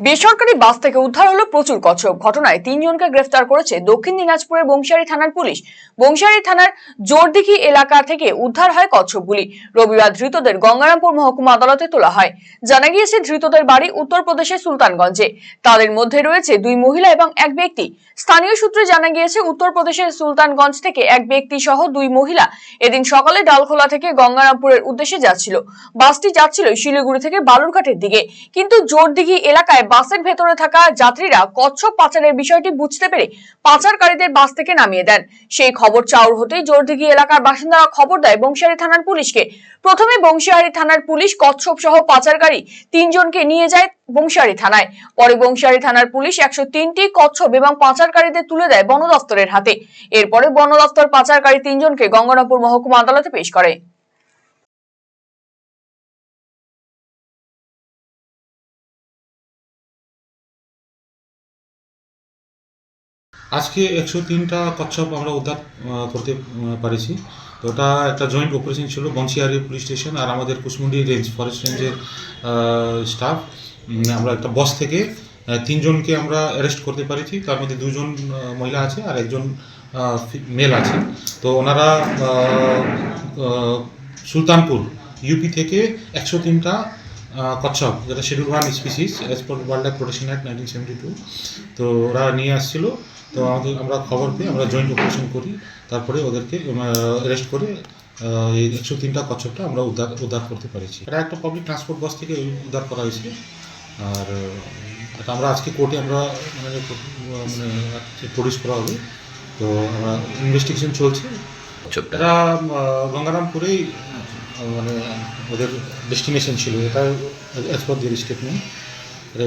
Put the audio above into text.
বেসরকারি বাস থেকে উদ্ধার হলো প্রচুর কচ্ছপ। ঘটনায় তিনজনকে গ্রেফতার করেছে দক্ষিণ দিনাজপুরের বংশিয়ারি থানার পুলিশ। বংশিয়ারি থানার জোরদিঘি এলাকা থেকে উদ্ধার হয় কচ্ছপগুলি। রবিবার ধৃতদের গঙ্গারামপুর মহকুমা আদালতে তোলা হয়। জানা গিয়েছে, ধৃতদের বাড়ি উত্তরপ্রদেশের সুলতানগঞ্জে। তাদের মধ্যে রয়েছে দুই মহিলা এবং এক ব্যক্তি। স্থানীয় সূত্রে জানা গিয়েছে, উত্তরপ্রদেশের সুলতানগঞ্জ থেকে এক ব্যক্তি সহ দুই মহিলা এদিন সকালে ডালখোলা থেকে গঙ্গারামপুরের উদ্দেশ্যে যাচ্ছিল। বাসটি যাচ্ছিল শিলিগুড়ি থেকে বালুরঘাটের দিকে। কিন্তু জোরদিঘি এলাকায় বাসের ভেতরে থাকা যাত্রীরা কচ্ছপ পাচারের বিষয়টি বুঝতে পেরে পাচারকারীদের বাস থেকে নামিয়ে দেন। সেই খবর চাউর হতেই জোরদিঘি এলাকার বাসিন্দারা খবর দেয়, বংশিয়ারি থানার পুলিশকে। প্রথমে বংশিয়ারি থানার পুলিশ কচ্ছপ সহ পাচারকারী তিনজনকে নিয়ে যায় বংশিয়ারি থানায়। পরে বংশিয়ারি থানার পুলিশ একশো তিনটি কচ্ছপ এবং পাচারকারীদের তুলে দেয় বন দফতরের হাতে। এরপরে বন দফতর পাচারকারী তিনজনকে গঙ্গারামপুর মহকুমা আদালতে পেশ করে। আজকে একশো তিনটা কচ্ছপ আমরা উদ্ধার করতে পারেছি। তো ওটা একটা জয়েন্ট অপারেশন ছিল বংশিয়ারি পুলিশ স্টেশন আর আমাদের কুশমুন্ডি রেঞ্জ ফরেস্ট রেঞ্জের স্টাফ আমরা একটা বস থেকে তিনজনকে আমরা অ্যারেস্ট করতে পেরেছি। তার মধ্যে দুজন মহিলা আছে আর একজন মেল আছে। তো ওনারা সুলতানপুর ইউপি থেকে একশো তিনটা কচ্ছপ যেটা schedule one species as per wildlife protection act nineteen seventy two তো ওরা নিয়ে আসছিল তো আমাদের আমরা খবর পেয়ে আমরা জয়েন্ট অপারেশন করি তারপরে ওদেরকে অ্যারেস্ট করে এই একশো তিনটা কচ্ছপটা আমরা উদ্ধার উদ্ধার করতে পেরেছি। এটা একটা পাবলিক ট্রান্সপোর্ট বাস থেকে উদ্ধার করা হয়েছে আর এটা আমরা আজকে কোর্টে আমরা মানে মানে প্রডিউস করা হবে। তো আমরা ইনভেস্টিগেশন চলছে। এটা গঙ্গারামপুরেই মানে ওদের ডেস্টিনেশন ছিল। এটা অ্যাজ পার স্টেটমেন্ট